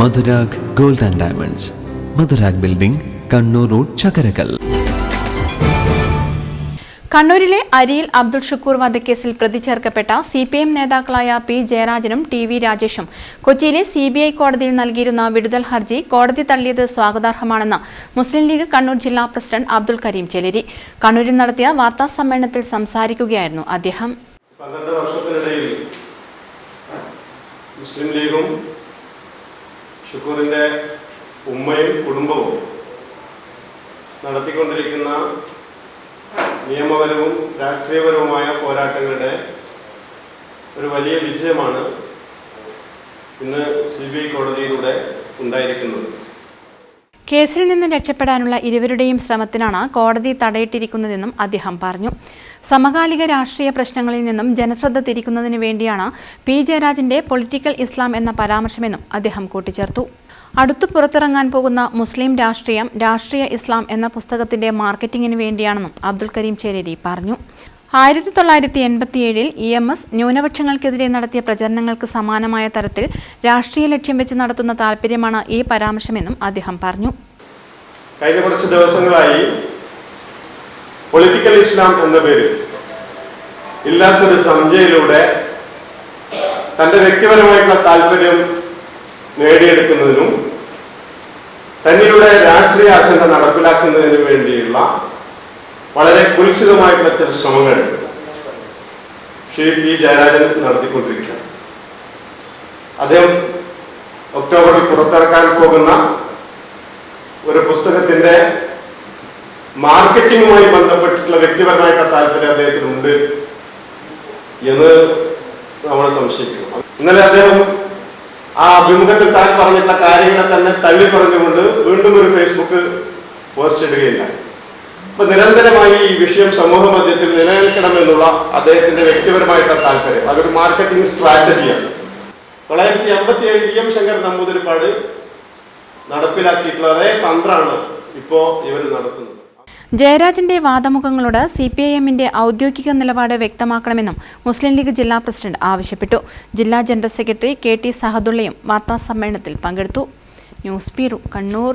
Madhurag gold and diamonds. Madhurag building Kannur road Chakkarakkal. കണ്ണൂരിലെ അരിയിൽ അബ്ദുൾ ഷുക്കൂർ വധക്കേസിൽ പ്രതി ചേർക്കപ്പെട്ട സി പി എം നേതാക്കളായ പി ജയരാജനും ടി വി രാജേഷും കൊച്ചിയിലെ സി ബി ഐ കോടതിയിൽ നൽകിയിരുന്ന വിടുതൽ ഹർജി കോടതി തള്ളിയത് സ്വാഗതാർഹമാണെന്ന് മുസ്ലിം ലീഗ് കണ്ണൂർ ജില്ലാ പ്രസിഡന്റ് അബ്ദുൾ കരീം ചെലേരി. കണ്ണൂരിൽ നടത്തിയ വാർത്താ സമ്മേളനത്തിൽ സംസാരിക്കുകയായിരുന്നു അദ്ദേഹം. മുസ്ലിം ലീഗും ഷുക്കൂറിന്റെ ഉമ്മയും കുടുംബവും നടത്തിക്കൊണ്ടിരിക്കുന്ന നിയമപരവും രാഷ്ട്രീയപരവുമായ പോരാട്ടങ്ങളുടെ ഒരു വലിയ വിജയമാണ് ഇന്ന് സി ബി ഐ കോടതിയിലൂടെ ഉണ്ടായിരിക്കുന്നത്. കേസിൽ നിന്ന് രക്ഷപ്പെടാനുള്ള ഇരുവരുടെയും ശ്രമത്തിനാണ് കോടതി തടയിട്ടിരിക്കുന്നതെന്നും അദ്ദേഹം പറഞ്ഞു. സമകാലിക രാഷ്ട്രീയ പ്രശ്നങ്ങളിൽ നിന്നും ജനശ്രദ്ധ തിരിക്കുന്നതിന് വേണ്ടിയാണ് പി. ജയരാജന്റെ പൊളിറ്റിക്കൽ ഇസ്ലാം എന്ന പരാമർശമെന്നും അദ്ദേഹം കൂട്ടിച്ചേർത്തു. അടുത്തു പുറത്തിറങ്ങാൻ പോകുന്ന മുസ്ലിം രാഷ്ട്രീയം രാഷ്ട്രീയ ഇസ്ലാം എന്ന പുസ്തകത്തിന്റെ മാർക്കറ്റിംഗിന് വേണ്ടിയാണെന്നും അബ്ദുൽ കരീം ചേരേരി പറഞ്ഞു. ആയിരത്തി തൊള്ളായിരത്തി എൺപത്തിയേഴിൽ ഇ എം എസ് ന്യൂനപക്ഷങ്ങൾക്കെതിരെ നടത്തിയ പ്രചരണങ്ങൾക്ക് സമാനമായ തരത്തിൽ രാഷ്ട്രീയ ലക്ഷ്യം വെച്ച് നടത്തുന്ന താല്പര്യമാണ് ഈ പരാമർശമെന്നും അദ്ദേഹം പറഞ്ഞു. കഴിഞ്ഞ കുറച്ച് ദിവസങ്ങളായി പൊളിറ്റിക്കൽ ഇസ്ലാം എന്ന പേരിൽ ഇല്ലാത്തൊരു സംജയിലൂടെ തന്റെ വ്യക്തിപരമായിട്ടുള്ള താല്പര്യം നേടിയെടുക്കുന്നതിനും തന്നിലൂടെ രാഷ്ട്രീയ അജണ്ട നടപ്പിലാക്കുന്നതിനും വേണ്ടിയുള്ള വളരെ കുൽസിതമായിട്ടുള്ള ചില ശ്രമങ്ങൾ ശ്രീ പി ജയരാജൻ നടത്തിക്കൊണ്ടിരിക്കുകയാണ്. അദ്ദേഹം ഒക്ടോബറിൽ പുറത്തിറക്കാൻ പോകുന്ന ഒരു പുസ്തകത്തിന്റെ മാർക്കറ്റിങ്ങുമായി ബന്ധപ്പെട്ടിട്ടുള്ള വ്യക്തിപരമായിട്ടുള്ള താല്പര്യം അദ്ദേഹത്തിനുണ്ട് എന്ന് നമ്മൾ സംശയിക്കുന്നു. ഇന്നലെ അദ്ദേഹം ആ അഭിമുഖത്തിൽ താൻ പറഞ്ഞിട്ടുള്ള കാര്യങ്ങളെ തന്നെ തള്ളി പറഞ്ഞുകൊണ്ട് വീണ്ടും ഒരു ഫേസ്ബുക്ക് പോസ്റ്റ് ഇടുകയില്ല. അപ്പൊ നിരന്തരമായി ഈ വിഷയം സമൂഹ മധ്യത്തിൽ നിലനിൽക്കണമെന്നുള്ള അദ്ദേഹത്തിന്റെ വ്യക്തിപരമായിട്ടുള്ള താല്പര്യം. അതൊരു മാർക്കറ്റിംഗ് സ്ട്രാറ്റജിയാണ് തൊള്ളായിരത്തി അമ്പത്തി ഏഴ് ഇ എം ശങ്കർ നമ്പൂതിരിപ്പാട് നടപ്പിലാക്കിയിട്ടുള്ള അതേ തന്ത്രമാണ് ഇപ്പോ ഇവർ നടത്തുന്നത്. ജയരാജന്റെ വാദമുഖങ്ങളോട് സി പി ഐ എമ്മിന്റെ ഔദ്യോഗിക നിലപാട് വ്യക്തമാക്കണമെന്നും മുസ്ലിം ലീഗ് ജില്ലാ പ്രസിഡന്റ് ആവശ്യപ്പെട്ടു. ജില്ലാ ജനറൽ സെക്രട്ടറി കെ ടി സഹദുള്ളയും വാർത്താസമ്മേളനത്തിൽ പങ്കെടുത്തു. News bureau Kannur.